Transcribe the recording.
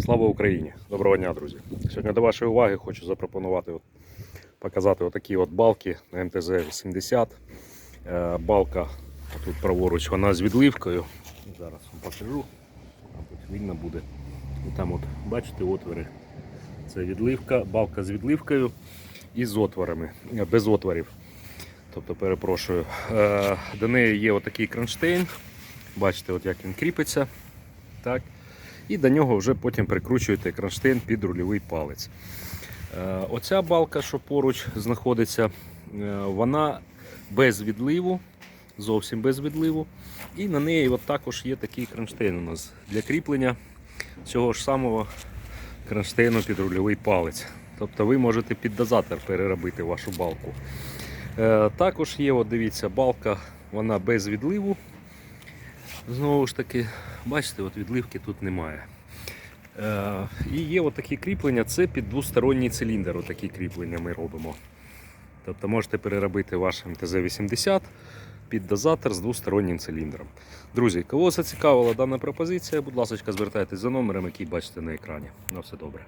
Слава Україні! Доброго дня, друзі! Сьогодні до вашої уваги хочу запропонувати от, показати отакі от балки на МТЗ-80. Е, балка тут праворуч, вона з відливкою. Зараз вам покажу, мабуть, видно буде. І там от, бачите, отвори. Це відливка, балка з відливкою і з отворами, е, без отворів. Тобто, перепрошую, Е, до неї є отакий кронштейн. Бачите, от як він кріпиться. Так. І до нього вже потім прикручуєте кронштейн під рульовий палець. Е, Оця балка, що поруч знаходиться, е, вона без відливу, зовсім без відливу. І на неї також є такий кронштейн у нас для кріплення цього ж самого кронштейну під рульовий палець. Тобто ви можете під дозатор переробити вашу балку. Е, Також є, от дивіться, балка, вона без відливу. Знову ж таки, бачите, от відливки тут немає. Е, і є от такі кріплення, це під двосторонній циліндр. Отакі кріплення ми робимо. Тобто можете переробити ваш МТЗ-80 під дозатор з двостороннім циліндром. Друзі, кого зацікавила дана пропозиція, будь ласка, звертайтесь за номером, який бачите на екрані. На все добре.